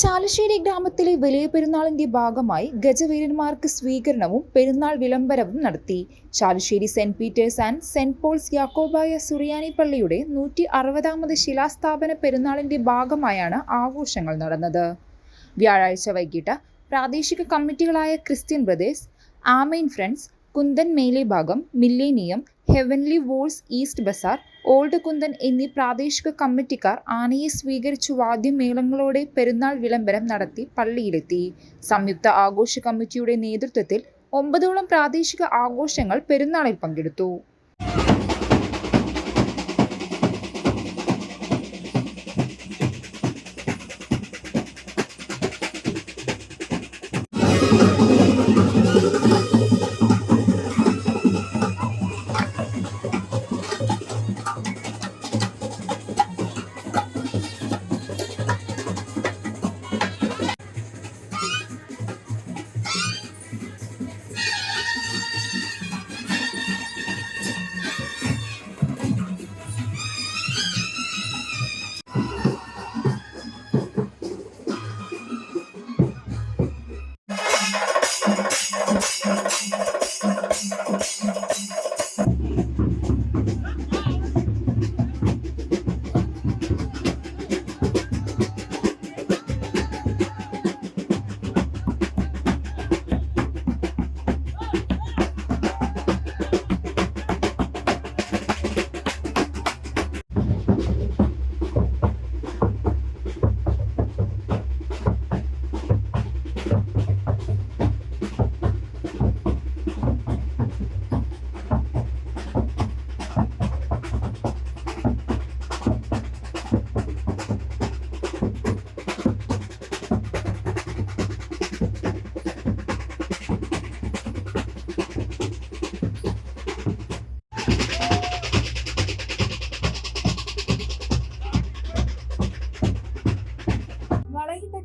ചാലശ്ശേരി ഗ്രാമത്തിലെ വലിയ പെരുന്നാളിന്റെ ഭാഗമായി ഗജവീരന്മാർക്ക് സ്വീകരണവും പെരുന്നാൾ വിളംബരവും നടത്തി. Chalissery Saint Peter's and Saint Paul's Yakobaya Suriyani പള്ളിയുടെ നൂറ്റി അറുപതാമത് ശിലാസ്ഥാപന പെരുന്നാളിന്റെ ഭാഗമായാണ് ആഘോഷങ്ങൾ നടന്നത്. വ്യാഴാഴ്ച വൈകിട്ട് പ്രാദേശിക കമ്മിറ്റികളായ ക്രിസ്ത്യൻ ബ്രദേഴ്സ് ആമൈൻ ഫ്രണ്ട്സ് കുന്തൻ മേലെ ഭാഗം മില്ലേനിയം ഹെവൻലി വോൾസ് ഈസ്റ്റ് ബസാർ ഓൾഡ് കുന്തൻ എന്നീ പ്രാദേശിക കമ്മിറ്റിക്കാർ ആനയെ സ്വീകരിച്ചു വാദ്യമേളങ്ങളോടെ പെരുന്നാൾ വിളംബരം നടത്തി പള്ളിയിലെത്തി. സംയുക്ത ആഘോഷ കമ്മിറ്റിയുടെ നേതൃത്വത്തിൽ ഒമ്പതോളം പ്രാദേശിക ആഘോഷങ്ങൾ പെരുന്നാളിൽ പങ്കെടുത്തു.